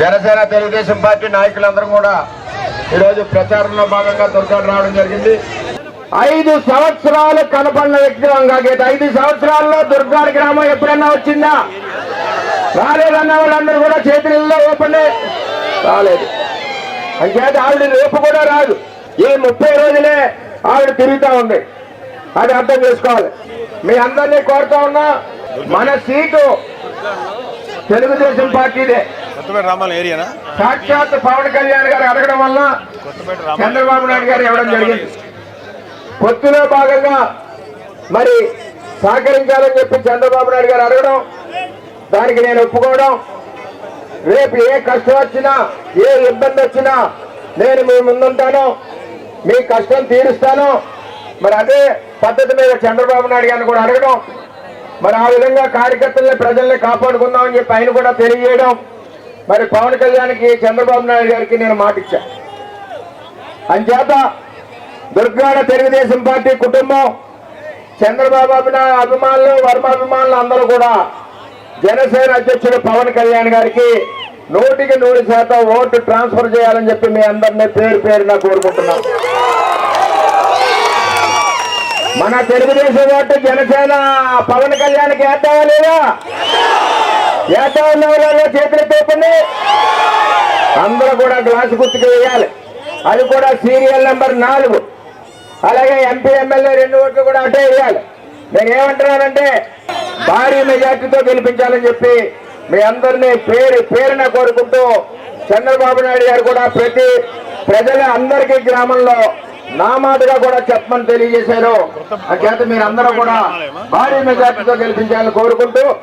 Janasena Telugu Desam party నాయకులందరూ కూడా ఈరోజు ప్రచారంలో భాగంగా దుర్గాడు రావడం జరిగింది. ఐదు సంవత్సరాలు కనపడిన వ్యక్తి కాకేది ఐదు సంవత్సరాల్లో దుర్గాడి గ్రామం ఎప్పుడన్నా వచ్చిందా? రాలేదన్న వాళ్ళందరూ కూడా చేతులలో ఓపెన్ రాలేదు. అంచేత ఆవిడ రేపు కూడా రాదు. ఈ ముప్పై రోజులే ఆవిడ తిరుగుతా ఉంది. అది అర్థం చేసుకోవాలి. మీ అందరినీ కోరుతా ఉన్నా మన సీటు తెలుగుదేశం పార్టీదే సాక్షాత్ పవన్ కళ్యాణ్ గారు అడగడం వల్ల చంద్రబాబు నాయుడు గారు ఇవ్వడం జరిగింది. పొత్తులో భాగంగా మరి సహకరించాలని చెప్పి చంద్రబాబు నాయుడు గారు అడగడం దానికి నేను ఒప్పుకోవడం రేపు ఏ కష్టం వచ్చినా ఏ ఇబ్బంది వచ్చినా నేను మీ ముందుంటాను మీ కష్టం తీరుస్తాను. మరి అదే పద్ధతి మీద చంద్రబాబు నాయుడు గారిని కూడా అడగడం మరి ఆ విధంగా కార్యకర్తల్ని ప్రజల్ని కాపాడుకుందామని చెప్పి ఆయన కూడా తెలియజేయడం. మరి పవన్ కళ్యాణ్కి చంద్రబాబు నాయుడు గారికి నేను మాట ఇచ్చా అంచేత దుర్గాడ తెలుగుదేశం పార్టీ కుటుంబం చంద్రబాబు అభిమానులు వర్మ అభిమానులు అందరూ కూడా జనసేన అధ్యక్షుడు పవన్ కళ్యాణ్ గారికి నూటికి నూరు శాతం ఓటు ట్రాన్స్ఫర్ చేయాలని చెప్పి మీ అందరినీ పేరు పేరున కోరుకుంటున్నాం. మన తెలుగుదేశం ఓటు జనసేన పవన్ కళ్యాణ్కి వేద్దామా లేదా? వేద్దాం ఉన్న చేతులు తోపండి అందరూ కూడా గ్లాసు గుర్తుకు వేయాలి. అది కూడా సీరియల్ నెంబర్ నాలుగు. అలాగే ఎంపీ ఎమ్మెల్యే రెండు ఓట్లు కూడా అటే వేయాలి. నేను ఏమంటున్నానంటే భారీ మెజార్టీతో గెలిపించాలని చెప్పి మీ అందరినీ పేరు పేరున కోరుకుంటూ చంద్రబాబు నాయుడు గారు కూడా ప్రతి ప్రజల అందరికీ గ్రామంలో నా మాటగా కూడా చెప్పమని తెలియజేశారు. ఆ చేత మీరు అందరూ కూడా భారీ మెజార్టీతో గెలిపించాలని కోరుకుంటూ